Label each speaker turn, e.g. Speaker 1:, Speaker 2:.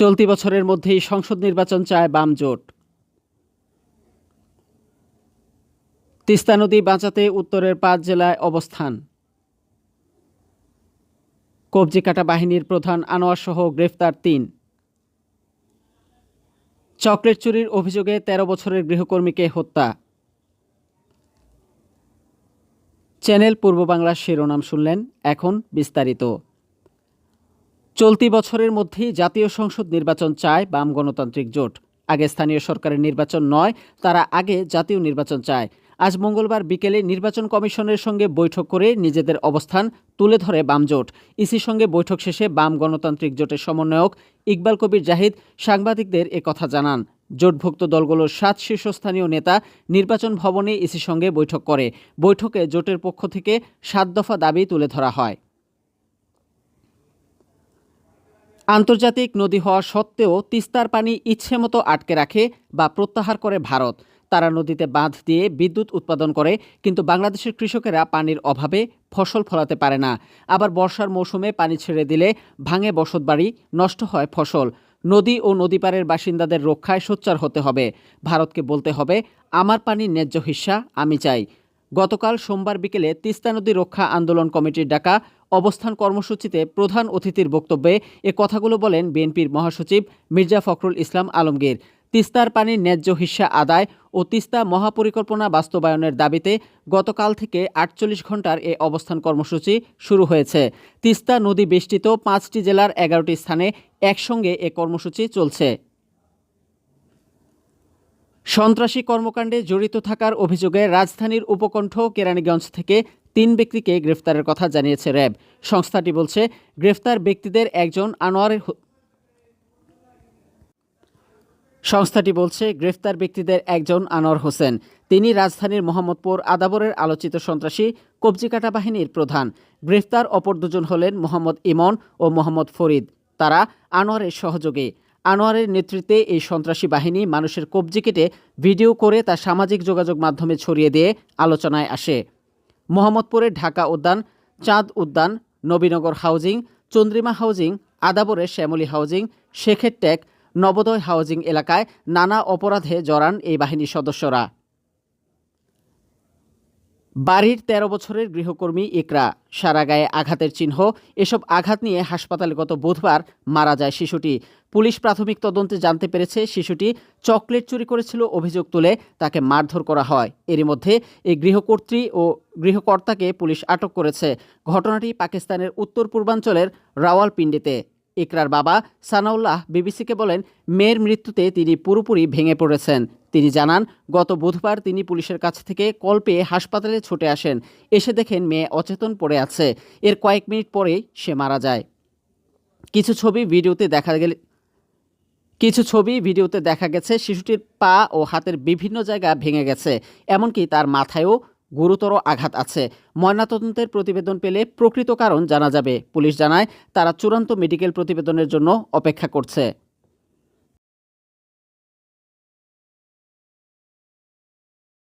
Speaker 1: চলতি বছরের মধ্যেই সংসদ নির্বাচন চায় বাম জোট। তিস্তা নদী বাঁচাতে উত্তরের পাঁচ জেলায় অবস্থান। কবজি কাটা বাহিনীর প্রধান আনোয়ার সহ গ্রেফতার তিন। চকলেট চুরির অভিযোগে ১৩ বছরের গৃহকর্মীকে হত্যা। চ্যানেল পূর্ব বাংলার শিরোনাম শুনলেন, এখন বিস্তারিত। চলতি বছরের মধ্যেই জাতীয় সংসদ নির্বাচন চায় বাম গণতান্ত্রিক জোট। আগে স্থানীয় সরকারের নির্বাচন নয়, তারা আগে জাতীয় নির্বাচন চায়। আজ মঙ্গলবার বিকেলে নির্বাচন কমিশনের সঙ্গে বৈঠক করে নিজেদের অবস্থান তুলে ধরে বাম জোট। ইসির সঙ্গে বৈঠক শেষে বাম গণতান্ত্রিক জোটের সমন্বয়ক ইকবাল কবির জাহিদ সাংবাদিকদের কথা জানান। জোটভুক্ত দলগুলোর সাত শীর্ষস্থানীয় নেতা নির্বাচন ভবনে ইসির সঙ্গে বৈঠক করে। বৈঠকে জোটের পক্ষ থেকে সাত দফা দাবি তুলে ধরা হয়। আন্তর্জাতিক নদী হওয়া সত্ত্বেও তিস্তার পানি ইচ্ছেমতো আটকে রাখে বা প্রত্যাহার করে ভারত। তারা নদীতে বাঁধ দিয়ে বিদ্যুৎ উৎপাদন করে, কিন্তু বাংলাদেশের কৃষকেরা পানির অভাবে ফসল ফলাতে পারে না। আবার বর্ষার মৌসুমে পানি ছেড়ে দিলে ভাঙে বসতবাড়ি নষ্ট হয় ফসল। নদী ও নদীপাড়ের বাসিন্দাদের রক্ষায় সোচ্চার হতে হবে। ভারতকে বলতে হবে, আমার পানির ন্যায্য হিস্সা আমি চাই। গতকাল সোমবার বিকেলে তিস্তা নদী রক্ষা আন্দোলন কমিটির ডাকা অবস্থান কর্মসূচিতে প্রধান অতিথির বক্তব্যে এ কথাগুলো বলেন বিএনপির মহাসচিব মির্জা ফখরুল ইসলাম আলমগীর। তিস্তার পানির ন্যায্য হিস্সা আদায় ও তিস্তা মহাপরিকল্পনা বাস্তবায়নের দাবিতে গতকাল থেকে আটচল্লিশ ঘণ্টার এ অবস্থান কর্মসূচি শুরু হয়েছে। তিস্তা নদী বেষ্টিত পাঁচটি জেলার এগারোটি স্থানে একসঙ্গে এ কর্মসূচি চলছে। সন্ত্রাসী কর্মকাণ্ডে জড়িত থাকার অভিযোগে রাজধানীর উপকণ্ঠ কেরানীগঞ্জ থেকে তিন ব্যক্তিকে গ্রেফতারের কথা জানিয়েছে র্যাব। সংস্থাটি বলছে, গ্রেফতার ব্যক্তিদের একজন আনোয়ারের সংস্থাটি বলছে, গ্রেফতার ব্যক্তিদের একজন আনোয়ার হোসেন। তিনি রাজধানীর মোহাম্মদপুর আদাবরের আলোচিত সন্ত্রাসী কবজিকাটা বাহিনীর প্রধান। গ্রেফতার অপর দুজন হলেন মোহাম্মদ ইমন ও মোহাম্মদ ফরিদ। তারা আনোয়ারের সহযোগী। আনোয়ারের নেতৃত্বে এই সন্ত্রাসী বাহিনী মানুষের কবজি কেটে ভিডিও করে তা সামাজিক যোগাযোগ মাধ্যমে ছড়িয়ে দিয়ে আলোচনায় আসে। মোহাম্মদপুরের ঢাকা উদ্যান, চাঁদ উদ্যান, নবীনগর হাউজিং, চন্দ্রিমা হাউজিং, আদাবরে শ্যামলী হাউজিং, শেখের টেক, নবোদয় হাউজিং এলাকায় নানা অপরাধে জড়ান এই বাহিনীর সদস্যরা। বাড়ির ১৩ বছরের গৃহকর্মী ইকরা সারা গায়ে আঘাতের চিহ্ন, এসব আঘাত নিয়ে হাসপাতালে গত বুধবার মারা যায় শিশুটি। পুলিশ প্রাথমিক তদন্তে জানতে পেরেছে শিশুটি চকলেট চুরি করেছিল অভিযোগ তুলে তাকে মারধর করা হয়। এরই মধ্যে এই গৃহকর্ত্রী ও গৃহকর্তাকে পুলিশ আটক করেছে। ঘটনাটি পাকিস্তানের উত্তর পূর্বাঞ্চলের রাওয়ালপিন্ডিতে। ইকরার বাবা সানাউল্লাহ বিবিসিকে বলেন, মেয়ের মৃত্যুতে তিনি পুরোপুরি ভেঙে পড়েছেন। তিনি জানান, গত বুধবার তিনি পুলিশের কাছ থেকে কল পেয়ে হাসপাতালে ছুটে আসেন। এসে দেখেন মেয়ে অচেতন পড়ে আছে। এর কয়েক মিনিট পরেই সে মারা যায়। কিছু ছবি ভিডিওতে দেখা গেলে, কিছু ছবি ভিডিওতে দেখা গেছে, শিশুটির পা ও হাতের বিভিন্ন জায়গা ভেঙে গেছে। এমনকি তার মাথায়ও গুরুতর আঘাত আছে। ময়নাতদন্তের প্রতিবেদন পেলে প্রকৃত কারণ জানা যাবে। পুলিশ জানায়, তারা চূড়ান্ত মেডিকেল প্রতিবেদনের জন্য অপেক্ষা করছে।